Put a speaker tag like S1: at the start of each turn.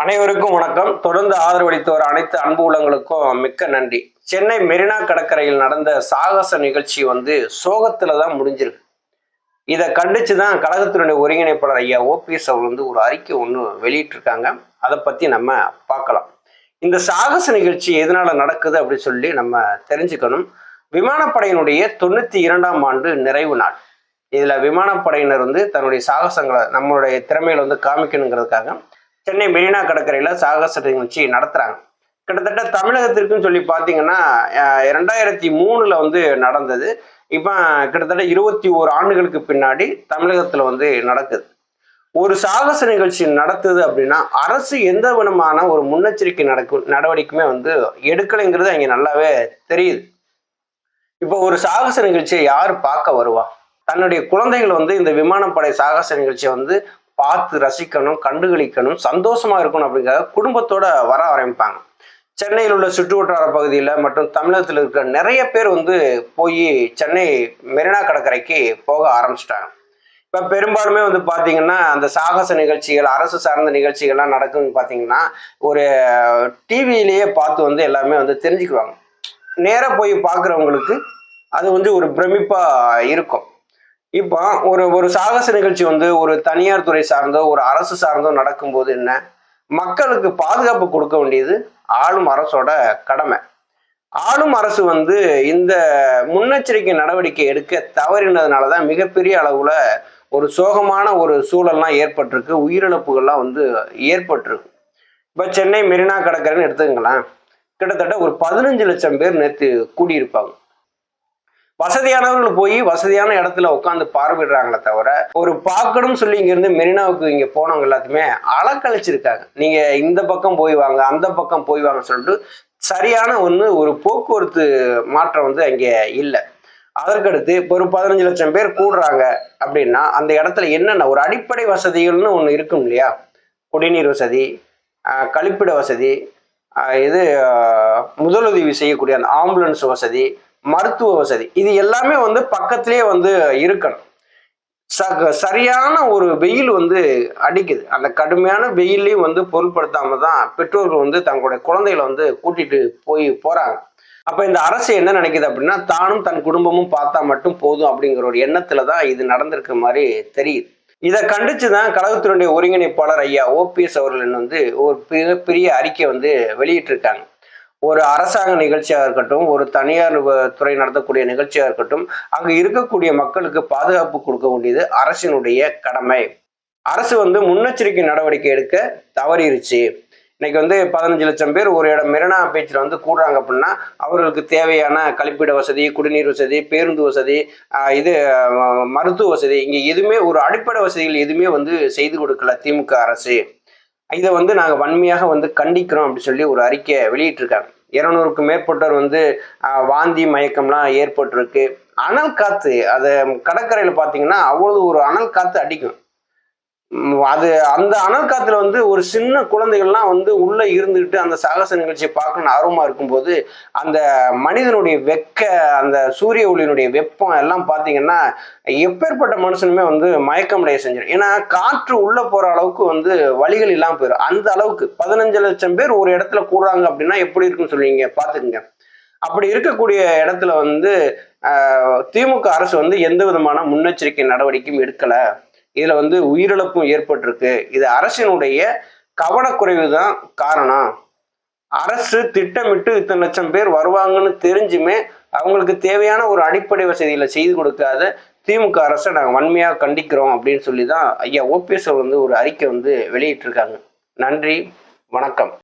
S1: அனைவருக்கும் வணக்கம். தொடர்ந்து ஆதரவளித்தவர் அனைத்து அன்பு உள்ளங்களுக்கும் மிக்க நன்றி. சென்னை மெரினா கடற்கரையில் நடந்த சாகச நிகழ்ச்சி வந்து சோகத்துல தான் முடிஞ்சிருக்கு. இதை கண்டிச்சு தான் கழகத்தினுடைய ஒருங்கிணைப்பாளர் ஐயா ஓபிஎஸ் அவர் வந்து ஒரு அறிக்கை ஒன்று வெளியிட்டிருக்காங்க. அதை பத்தி நம்ம பார்க்கலாம். இந்த சாகச நிகழ்ச்சி எதனால நடக்குது அப்படின்னு சொல்லி நம்ம தெரிஞ்சுக்கணும். விமானப்படையினுடைய தொண்ணூத்தி இரண்டாம் ஆண்டு நிறைவு நாள். இதுல விமானப்படையினர் வந்து தன்னுடைய சாகசங்களை நம்மளுடைய திறமையில வந்து காமிக்கணுங்கிறதுக்காக சென்னை மெரினா கடற்கரையில் சாகச நிகழ்ச்சி நடத்துகிறாங்க கிட்டத்தட்ட தமிழகத்திற்குன்னு சொல்லி பார்த்தீங்கன்னா ரெண்டாயிரத்தி மூணில் வந்து நடந்தது. இப்போ கிட்டத்தட்ட இருபத்தி ஓரு ஆண்டுகளுக்கு பின்னாடி தமிழகத்தில் வந்து நடக்குது. ஒரு சாகச நிகழ்ச்சி நடத்துது அப்படின்னா அரசு எந்த விதமான ஒரு முன்னெச்சரிக்கை நடக்கும் நடவடிக்கையுமே வந்து எடுக்கலைங்கிறது அங்கே நல்லாவே தெரியுது. இப்போ ஒரு சாகச நிகழ்ச்சியை யார் பார்க்க வருவா? தன்னுடைய குழந்தைகள் வந்து இந்த விமானப்படை சாகச நிகழ்ச்சியை வந்து பார்த்து ரசிக்கணும் கண்டுகளிக்கணும் சந்தோஷமா இருக்கணும் அப்படிங்கிறத குடும்பத்தோட வர ஆரம்பிப்பாங்க. சென்னையில் உள்ள சுற்றுவட்டார பகுதியில் மற்றும் தமிழகத்தில் இருக்கிற நிறைய பேர் வந்து போய் சென்னை மெரினா கடற்கரைக்கு போக ஆரம்பிச்சிட்டாங்க. இப்போ பெரும்பாலுமே வந்து பார்த்தீங்கன்னா அந்த சாகச நிகழ்ச்சிகள் அரசு சார்ந்த நிகழ்ச்சிகள்லாம் நடக்குதுன்னு பார்த்தீங்கன்னா ஒரு டிவியிலேயே பார்த்து வந்து எல்லாமே வந்து தெரிஞ்சுக்குவாங்க. நேராக போய் பார்க்குறவங்களுக்கு அது வந்து ஒரு பிரமிப்பாக இருக்கும். இப்போ ஒரு ஒரு சாகச நிகழ்ச்சி வந்து ஒரு தனியார் துறை சார்ந்தோ ஒரு அரசு சார்ந்தோ நடக்கும்போது என்ன? மக்களுக்கு பாதுகாப்பு கொடுக்க வேண்டியது ஆளும் அரசோட கடமை. ஆளும் அரசு வந்து இந்த முன்னெச்சரிக்கை நடவடிக்கை எடுக்க தவறினதுனால தான் மிகப்பெரிய அளவில் ஒரு சோகமான ஒரு சூழல்லாம் ஏற்பட்டிருக்கு. உயிரிழப்புகள்லாம் வந்து ஏற்பட்டிருக்கு. இப்போ சென்னை மெரினா கடற்கரைன்னு எடுத்துக்கங்களேன். கிட்டத்தட்ட ஒரு பதினஞ்சு லட்சம் பேர் நேற்று கூடியிருப்பாங்க. வசதியானவர்கள் போய் வசதியான இடத்துல உட்காந்து பார்வையிடுறாங்களே தவிர ஒரு பார்க்கணும்னு சொல்லி இங்கிருந்து மெரினாவுக்கு இங்க போனவங்க எல்லாத்தையுமே அலக்கழிச்சிருக்காங்க. நீங்க இந்த பக்கம் போய் வாங்க அந்த பக்கம் போய் வாங்க சொல்லிட்டு சரியான ஒன்று ஒரு போக்குவரத்து மாற்றம் வந்து அங்கே இல்லை. அதற்கடுத்து இப்போ ஒரு பதினஞ்சு லட்சம் பேர் கூடுறாங்க அப்படின்னா அந்த இடத்துல என்னென்ன ஒரு அடிப்படை வசதிகள்னு ஒன்று இருக்கும் இல்லையா? குடிநீர் வசதி கழிப்பிட வசதி இது முதலுதவி செய்யக்கூடிய அந்த ஆம்புலன்ஸ் வசதி மருத்துவ வசதி. இது எல்லாமே வந்து பக்கத்திலேயே வந்து இருக்கணும். ச சரியான ஒரு வெயில் வந்து அடிக்குது. அந்த கடுமையான வெயிலையும் வந்து பொருட்படுத்தாம தான் பெற்றோர்கள் வந்து தங்களுடைய குழந்தைகளை வந்து கூட்டிட்டு போய் போறாங்க. அப்ப இந்த அரசு என்ன நினைக்குது அப்படின்னா தானும் தன் குடும்பமும் பார்த்தா மட்டும் போதும் அப்படிங்கிற ஒரு எண்ணத்துல தான் இது நடந்திருக்க மாதிரி தெரியுது. இதை கண்டிச்சு தான் கழகத்தினுடைய ஒருங்கிணைப்பாளர் ஐயா ஓபிஎஸ் அவர்கள் வந்து ஒரு பெரிய அறிக்கை வந்து வெளியிட்டிருக்காங்க. ஒரு அரசாங்க நிகழ்ச்சியாக இருக்கட்டும் ஒரு தனியார் துறை நடத்தக்கூடிய நிகழ்ச்சியாக இருக்கட்டும் அங்கே இருக்கக்கூடிய மக்களுக்கு பாதுகாப்பு கொடுக்க வேண்டியது அரசினுடைய கடமை. அரசு வந்து முன்னெச்சரிக்கை நடவடிக்கை எடுக்க தவறிருச்சு. இன்னைக்கு வந்து பதினஞ்சு லட்சம் பேர் ஒரு இடம் மெரினா பீச்சில் வந்து கூடுறாங்க அப்படின்னா அவர்களுக்கு தேவையான கழிப்பிட வசதி குடிநீர் வசதி பேருந்து வசதி இது மருத்துவ வசதி இங்கே எதுவுமே ஒரு அடிப்படை வசதிகள் எதுவுமே வந்து செய்து கொடுக்கல திமுக அரசு. இதை வந்து நாங்கள் வன்மையாக வந்து கண்டிக்கிறோம் அப்படின்னு சொல்லி ஒரு அறிக்கையை வெளியிட்டிருக்காங்க. இருநூறுக்கும் மேற்பட்டோர் வந்து வாந்தி மயக்கம்லாம் ஏற்பட்டிருக்கு. அனல் காற்று அதை கடற்கரையில் பார்த்தீங்கன்னா அவ்வளவு ஒரு அனல் காற்று அடிக்கும். அது அந்த அனல் காத்துல வந்து ஒரு சின்ன குழந்தைகள்லாம் வந்து உள்ள இருந்துகிட்டு அந்த சாகச நிகழ்ச்சியை பார்க்கணும்னு ஆர்வமா இருக்கும்போது அந்த மனிதனுடைய வெக்க அந்த சூரிய ஒளியினுடைய வெப்பம் எல்லாம் பார்த்தீங்கன்னா எப்பேற்பட்ட மனுஷனுமே வந்து மயக்கமடைய செஞ்சிடும் ஏன்னா காற்று உள்ள போற அளவுக்கு வந்து வழிகள் இல்லாமல் போயிடும் அந்த அளவுக்கு பதினஞ்சு லட்சம் பேர் ஒரு இடத்துல கூடுறாங்க அப்படின்னா எப்படி இருக்குன்னு சொல்லுவீங்க? பார்த்துக்குங்க. அப்படி இருக்கக்கூடிய இடத்துல வந்து திமுக அரசு வந்து எந்த விதமான முன்னெச்சரிக்கை நடவடிக்கையும் எடுக்கலை. இதுல வந்து உயிரிழப்பும் ஏற்பட்டிருக்கு. இது அரசினுடைய கவனக்குறைவு தான் காரணம். அரசு திட்டமிட்டு இத்தனை லட்சம் பேர் வருவாங்கன்னு தெரிஞ்சுமே அவங்களுக்கு தேவையான ஒரு அடிப்படை வசதிகளை செய்து கொடுக்காத திமுக அரசை நாங்கள் வன்மையாக கண்டிக்கிறோம் அப்படின்னு சொல்லி தான் ஐயா ஓபிஎஸ் வந்து ஒரு அறிக்கை வந்து வெளியிட்டிருக்காங்க. நன்றி வணக்கம்.